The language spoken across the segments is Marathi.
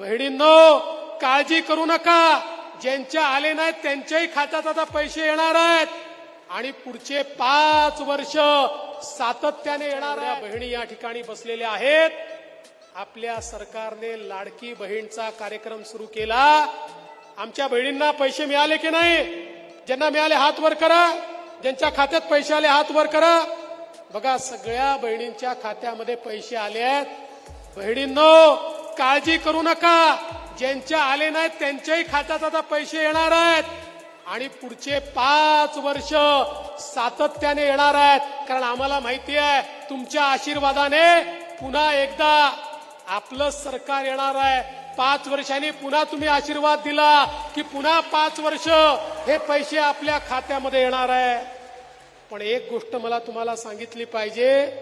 बहिणींनो काळजी करू नका. ज्यांच्या आले नाहीत त्यांच्याही खात्यात आता पैसे येणार आहेत. आणि पुढचे पाच वर्ष सातत्याने येणाऱ्या बहिणी या ठिकाणी बसलेल्या आहेत. आपल्या सरकारने लाडकी बहीणचा कार्यक्रम सुरू केला. आमच्या बहिणींना पैसे मिळाले की नाही? ज्यांना मिळाले हात वर करा. ज्यांच्या खात्यात पैसे आले हात वर करा. बघा सगळ्या बहिणींच्या खात्यामध्ये पैसे आले आहेत. बहिणींनो काळजी करू नका. ज्यांच्या आले नाहीत त्यांच्याही खात्यात आता पैसे येणार आहेत. आणि पुढचे पाच वर्ष सातत्याने येणार आहेत. कारण आम्हाला माहिती आहे तुमच्या आशीर्वादाने पुन्हा एकदा आपलं सरकार येणार आहे. पाच वर्षांनी पुन्हा तुम्ही आशीर्वाद दिला की पुन्हा पाच वर्ष हे पैसे आपल्या खात्यामध्ये येणार आहे. पण एक गोष्ट मला तुम्हाला सांगितली पाहिजे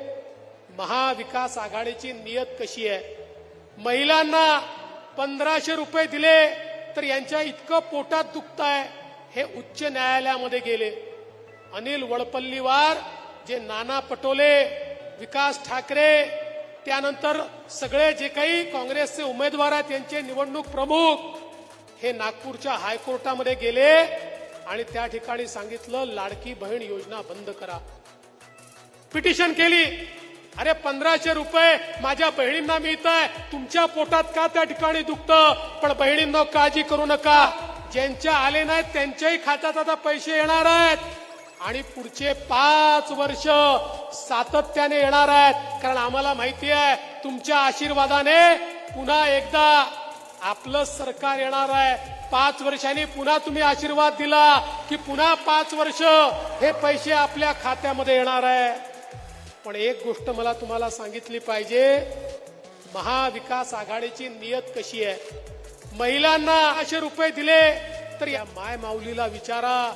महाविकास आघाडीची नियत कशी आहे? महिलांना पंधराशे रुपये दिले तर यांच्या इतकं पोटात दुखत आहे हे उच्च न्यायालयामध्ये गेले. अनिल वडपल्लीवार जे नाना पटोले विकास ठाकरे त्यानंतर सगळे जे काही काँग्रेसचे उमेदवार आहेत त्यांचे निवडणूक प्रमुख हे नागपूरच्या हायकोर्टामध्ये गेले आणि त्या ठिकाणी सांगितलं लाडकी बहीण योजना बंद करा. पिटिशन केली. अरे पंधराशे रुपये माझ्या बहिणींना मिळत आहे तुमच्या पोटात का त्या ठिकाणी दुखतं? पण बहिणींना काळजी करू नका. ज्यांच्या आले नाहीत त्यांच्याही खात्यात आता पैसे येणार आहेत. आणि पुढचे पाच वर्ष सातत्याने येणार आहेत. कारण आम्हाला माहिती आहे तुमच्या आशीर्वादाने पुन्हा एकदा आपलं सरकार येणार आहे. पाच वर्षांनी पुन्हा तुम्ही आशीर्वाद दिला की पुन्हा पाच वर्ष हे पैसे आपल्या खात्यामध्ये येणार आहे. पण एक गोष्ट मला तुम्हाला सांगितली पाहिजे महाविकास आघाडीची नियत कशी आहे? महिलांना असे रुपये दिले तर या माय माऊलीला विचारा.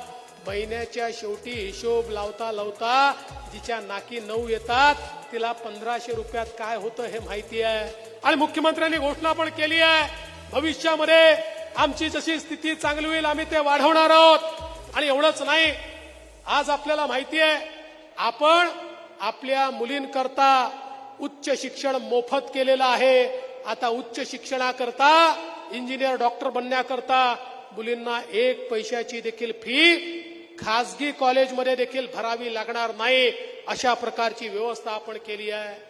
महिन्याच्या शेवटी हिशोब लावता लावता जिच्या नाकी नऊ येतात तिला पंधराशे रुपयात काय होतं हे माहिती आहे. आणि मुख्यमंत्र्यांनी घोषणा पण केली आहे भविष्यामध्ये आमची जशी स्थिती चांगली होईल आम्ही ते वाढवणार आहोत. आणि एवढंच नाही आज आपल्याला माहिती आहे आपण आपल्या मुलींकरता उच्च शिक्षण मोफत केलेलं आहे. आता उच्च शिक्षणाकरता इंजिनियर डॉक्टर बनण्याकरता मुलींना एक पैशाची देखील फी खासगी कॉलेजमध्ये देखील भरावी लागणार नाही अशा प्रकारची व्यवस्था आपण केली आहे.